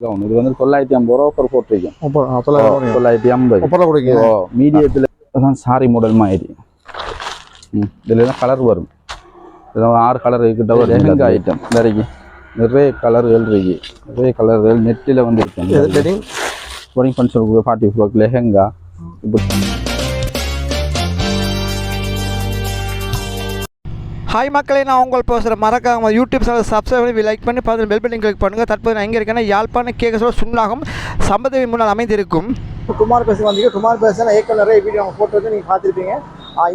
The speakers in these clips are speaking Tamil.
கவுன் இது வந்து தொள்ளாயிரத்தி ஐம்பது ரூபா ஆஃபர் போட்டிருக்கேன் தொள்ளாயிரத்தி ஐம்பது ஓ மீடியத்தில் தான் சாரி மாடல் மாதிரி இதில் தான் கலர் வரும் இதில் ஆறு கலர் கிட்ட வரும் லெஹங்கா ஐட்டம் வரைக்கும் நிறைய கலர்கள் இருக்கு நிறைய கலர்கள் நெட்டில் வந்து இருக்கு வெட்டிங் வெட்டிங் ஃபங்க்ஷனுக்கு பார்ட்டி ஃப்ராக் லெஹங்கா ஹாய் மக்களே நான் உங்கள் பேசுகிற மறக்காம யூடியூப் சேனல் சப்ஸ்கிரைப் பண்ணி லைக் பண்ணி பார்த்து பெல் பட்டன் கிளிக் பண்ணுங்கள் தற்போது நான் எங்கே இருக்கேன்னா யாழ்ப்பாண கேக்கசோட சுண்ணாகும் சம்பதவி முன்னால் அமைந்திருக்கும். குமார் பேச வந்தீங்க குமார் பேச ஏற்கனவே நிறைய வீடியோ அவங்க போட்டு வந்து நீங்கள் பார்த்துருப்பீங்க.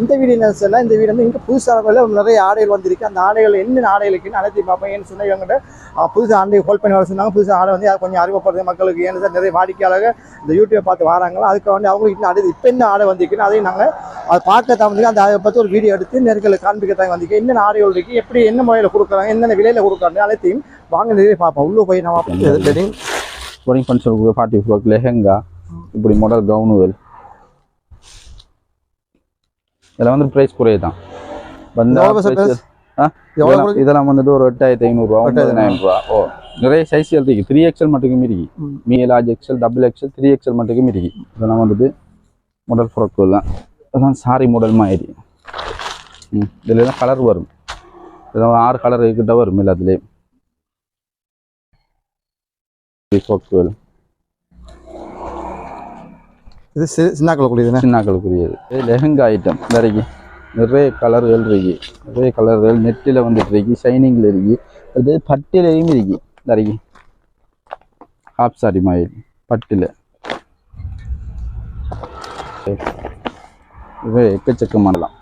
இந்த வீடு என்ன சொன்னால் இந்த வீடு வந்து இங்கே புதுசாக நிறைய ஆடைகள் வந்திருக்கு. அந்த ஆடைகள் என்ன ஆடைகள் இருக்குன்னு அனைத்தையும் பார்ப்பேன் ஏன்னு சொன்னால் இவங்ககிட்ட புதுசாக ஆண்டை ஹோல்ட் பண்ணி வர சொன்னாங்க. புதுசாக ஆடை வந்து அதை கொஞ்சம் அறிமுகப்படுறது மக்களுக்கு. ஏன்னு சார் நிறைய வாடிக்கையாளர்கள் இந்த யூடியூப் பார்த்து வராங்களோ? அதுக்கு வந்து அவங்களுக்கு இன்னும் அடுத்து இப்போ என்ன ஆடை வந்திருக்குன்னு அதையும் நாங்கள் அதை பார்க்க தான் அந்த அதை பற்றி ஒரு வீடியோ எடுத்து நெருக்கலை காண்பிக்கத்தான் வந்திருக்கு என்னென்ன ஆடைகள் இருக்குது எப்படி என்ன முறையில் கொடுக்குறாங்க என்னென்ன விலையில் கொடுக்குறாங்க அனைத்தையும் வாங்க நிறைய பார்ப்போம். உள்ளே போய் நம்ம வெட்டிங் வெட்டிங் ஃபங்க்ஷனுக்கு பார்ட்டி ஃப்ராக் லெஹெங்கா இப்படி மாடல் கவுனுவல் இதில் வந்து ப்ரைஸ் குறைய தான் இதெல்லாம் இதெல்லாம் வந்துட்டு ஒரு எட்டாயிரத்தி ஐநூறுரூவா ஒன்பதாயிரம் ரூபா ஓ நிறைய சைஸ் இருக்கு த்ரீ எக்ஸல் மட்டுக்கும் இருக்கு ம். Large XL double XL three XL மட்டுக்கும் இருக்கு இதெல்லாம் வந்துட்டு மாடல் ஃப்ராக்கு தான். இதெல்லாம் சாரி மாடல் மாதிரி. ம் இதில் தான் கலர் வரும். இதெல்லாம் ஆறு கலர் கிட்ட வரும் எல்லாத்துலேயும். ஃப்ராக்குகள் இது சி- சின்னாக்கள் கூடியதுண்ணே சின்னாக்களுக்குரியது. இது லெஹங்கா ஐட்டம் வரைக்கும் நிறைய கலர்கள் இருக்கு. நிறைய கலர்கள் நெட்டில் வந்துட்டு இருக்கு. ஷைனிங்கில் இருக்கு. அது பட்டிலையும் இருக்கு. வரைக்கும் ஹாப் சாரி மாதிரி. பட்டில். இது எக்கச்சக்கமானலாம்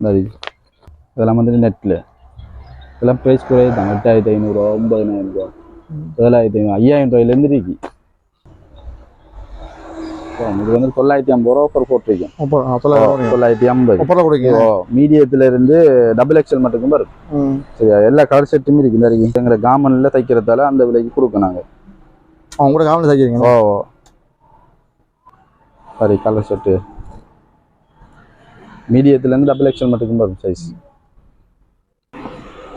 சரி இதெல்லாம் வந்துட்டு நெட்டில் இதெல்லாம் ப்ரைஸ் குறையுது. தான் எட்டாயிரத்தி ஐநூறுரூவா ஒன்பதாயிரம் ரூபா. ஏழாயிரத்தி ஐநூறு ஐயாயிரம் ரூபாயிலேருந்து இருக்கு. இது வந்து தொள்ளாயிரத்தி ஐம்பது ரூபா ஆஃபர் ரூபாய். தொள்ளாயிரத்தி ஐம்பது. மீடியத்துல இருந்து டபுள் எக்ஸல் மட்டும் ம். சரியா எல்லா கலர் செட்டுமே இருக்கு இந்த இருக்கு. எங்களை காமன்ல தைக்கிறதால அந்த விலைக்கு கொடுக்கும் நாங்க. அவங்க கூட காமெடி தைக்கிறீங்க? ஓ சரி கலர் செட்டு மீடியத்துல இருந்து டபுள் எக்ஸல் மட்டும் வரும் சைஸ்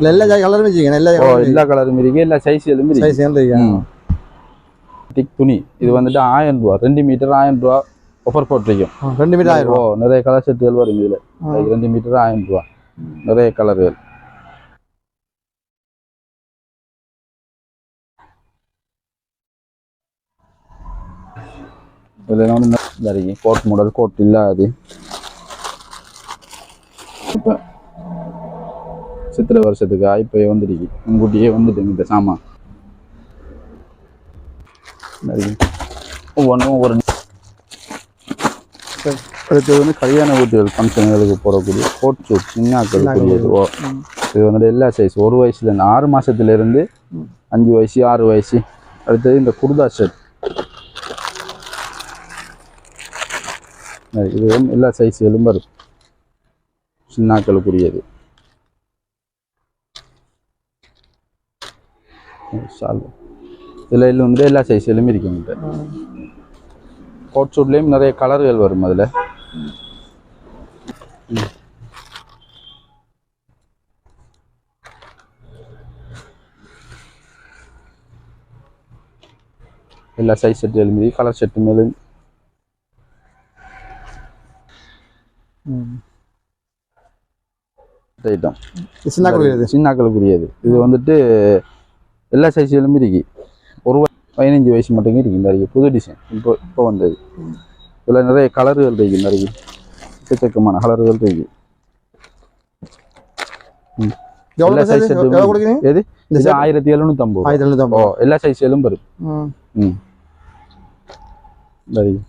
எல்லா கலருமே வச்சுக்கீங்க எல்லா கலரும் இருக்கு எல்லா சைஸ்களும் இருக்கு. சைஸ் சேர்ந்து திக் துணி. இது வந்துட்டு ஆயிரம் ரூபா. ரெண்டு மீட்டர் ஆயிரம் ரூபா ஆஃபர் போட்டிருக்கோம் ரெண்டு மீட்டர் ஆயிரம் ஓ நிறைய கலர் செட்டுகள் வரும் இதுல. ரெண்டு மீட்டர் ஆயிரம் ரூபா. நிறைய கலர்கள் இதில் வந்து இருக்கு கோட் மாடல் கோட் இல்லாது. இப்போ சித்திரை வருஷத்துக்கு? இப்போ வந்துருக்கு. முன்கூட்டியே வந்துட்டு இந்த சாமான். ஒவ்வொன்றும் ஒவ்வொரு அடுத்து வந்து கல்யாண வீட்டுகள் ஃபங்க்ஷன்களுக்கு போடக்கூடிய கோட் சூட் சின்னாக்களுக்குரியது இது. வந்துட்டு எல்லா சைஸ் ஒரு வயசுல இருந்து ஆறு மாசத்துல இருந்து அஞ்சு வயசு ஆறு வயசு. அடுத்தது இந்த குர்தா ஷர்ட் இது எல்லா சைஸ்களும் வரும். சின்னாக்களுக்குரியது. சால் இதில் வந்து எல்லா சைஸ்களும் இருக்கு உங்கள்கிட்ட கோட் சூட்லேயும் நிறைய கலர்கள் வரும் அதில். எல்லா சைஸ் செட் எழுதி கலர் செட்டு மேலும் ஐட்டம் சின்ன கொடுக்குறது சின்னாக்களுக்குரியது இது வந்துட்டு எல்லா ஒரு வ- பதினஞ்சு வயசு மட்டும் இருக்கு இந்த இருக்கு புது டிசைன் இப்போ இப்போ வந்தது. இதில் நிறைய கலர்கள் இருக்கு இந்த இருக்கு எக்கச்சக்கமான கலர்கள் இருக்கு. எவ்வளோ எல்லா கொடுக்குறீங்க எது? இது? ஆயிரத்தி எழுநூத்தம்பது ஆயிரத்தி ஓ எழுநூத்தம்பது எல்லா சைஸ்களும் வரும். ம். ம் இருக்கு